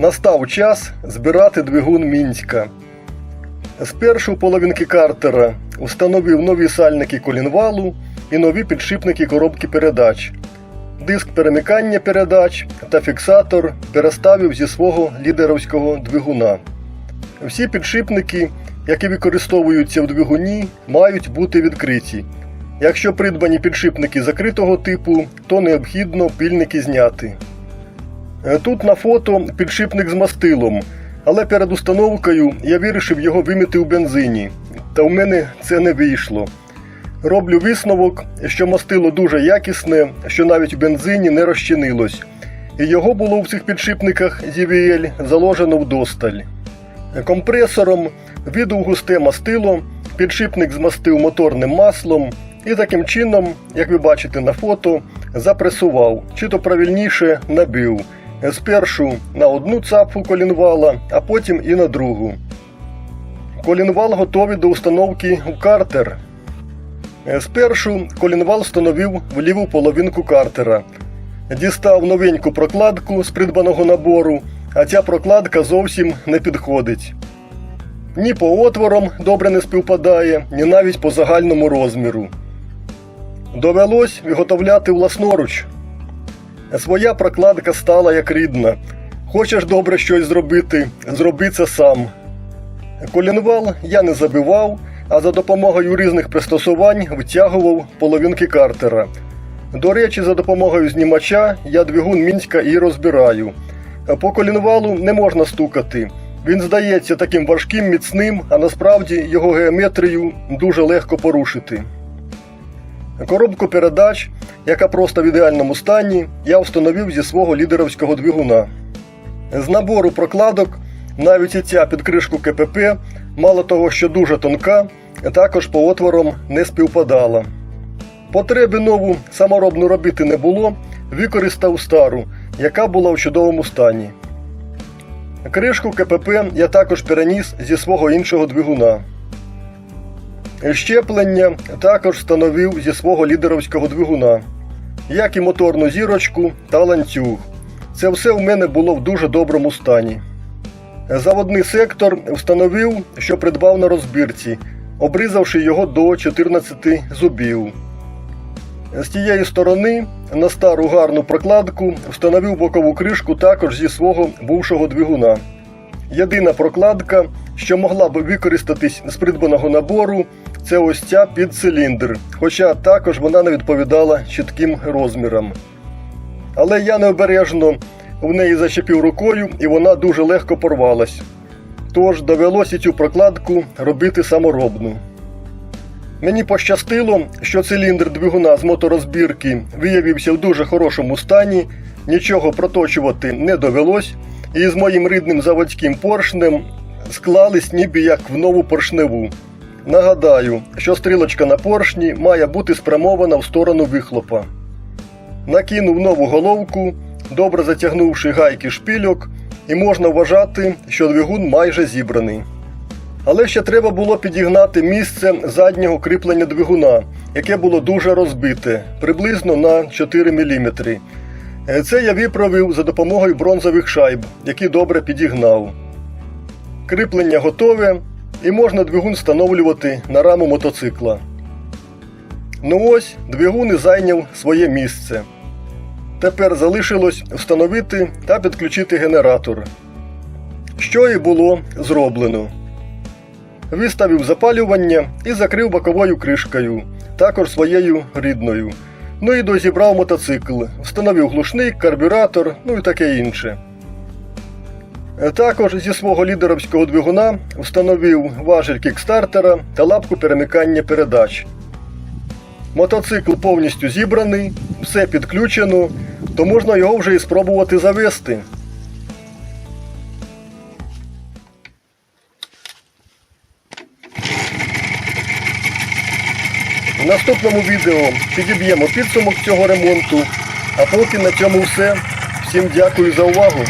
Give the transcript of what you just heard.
Настав час збирати двигун Мінська. Спершу половинки картера встановив нові сальники колінвалу і нові підшипники коробки передач. Диск перемикання передач та фіксатор переставив зі свого лідеровського двигуна. Всі підшипники, які використовуються в двигуні, мають бути відкриті. Якщо придбані підшипники закритого типу, то необхідно пильники зняти. Е, Тут на фото підшипник з мастилом, але перед установкою я вирішив його вимити у бензині, та в мене це не вийшло. Роблю висновок, що мастило дуже якісне, що навіть у бензині не розчинилось, і його було в цих підшипниках ZVL заложено вдосталь. Компресором відув густе мастило, підшипник змастив моторним маслом і таким чином, як ви бачите на фото, запресував, чи то правильніше набив. Спершу на одну цапфу колінвала, а потім і на другу. Колінвал готовий до установки в картер. Спершу колінвал встановив в ліву половинку картера. Дістав новеньку прокладку з придбаного набору, а ця прокладка зовсім не підходить. Ні по отворам добре не співпадає, ні навіть по загальному розміру. Довелось виготовляти власноруч. Своя прокладка стала як рідна. Хочеш добре щось зробити, зроби це сам. Колінвал я не забивав, а за допомогою різних пристосувань витягував половинки картера. До речі, за допомогою знімача я двигун мінська і розбираю. По колінвалу не можна стукати. Він здається таким важким, міцним, а насправді його геометрію дуже легко порушити. Коробку передач, яка просто в ідеальному стані, я встановив зі свого лідеровського двигуна. З набору прокладок навіть і ця під кришку КПП, мало того, що дуже тонка, також по отворам не співпадала. Потреби нову саморобну робити не було, використав стару, яка була в чудовому стані. Кришку КПП я також переніс зі свого іншого двигуна. Щеплення також встановив зі свого лідеровського двигуна, як і моторну зірочку та ланцюг. Це все в мене було в дуже доброму стані. Заводний сектор встановив, що придбав на розбірці, обрізавши його до 14 зубів. З тієї сторони на стару гарну прокладку встановив бокову кришку також зі свого бувшого двигуна. Єдина прокладка, що могла б використатись з придбаного набору, це ось ця під циліндр, хоча також вона не відповідала чітким розмірам. Але я необережно в неї зачепив рукою і вона дуже легко порвалась. Тож довелося цю прокладку робити саморобну. Мені пощастило, що циліндр двигуна з моторозбірки виявився в дуже хорошому стані, нічого проточувати не довелось, і з моїм рідним заводським поршнем склались ніби як в нову поршневу. Нагадаю, що стрілочка на поршні має бути спрямована в сторону вихлопа. Накинув нову головку, добре затягнувши гайки шпильок, і можна вважати, що двигун майже зібраний. Але ще треба було підігнати місце заднього кріплення двигуна, яке було дуже розбите, приблизно на 4 мм. Це я виправив за допомогою бронзових шайб, які добре підігнав. Кріплення готове і можна двигун встановлювати на раму мотоцикла. Ну ось, двигун і зайняв своє місце. Тепер залишилось встановити та підключити генератор. Що і було зроблено. Виставив запалювання і закрив боковою кришкою, також своєю рідною. Ну і дозібрав мотоцикл, встановив глушник, карбюратор, ну і таке інше. Також зі свого лідеровського двигуна встановив важіль кікстартера та лапку перемикання передач. Мотоцикл повністю зібраний, все підключено, то можна його вже і спробувати завести. В наступному відео підіб'ємо підсумок цього ремонту. А поки на цьому все. Всім дякую за увагу!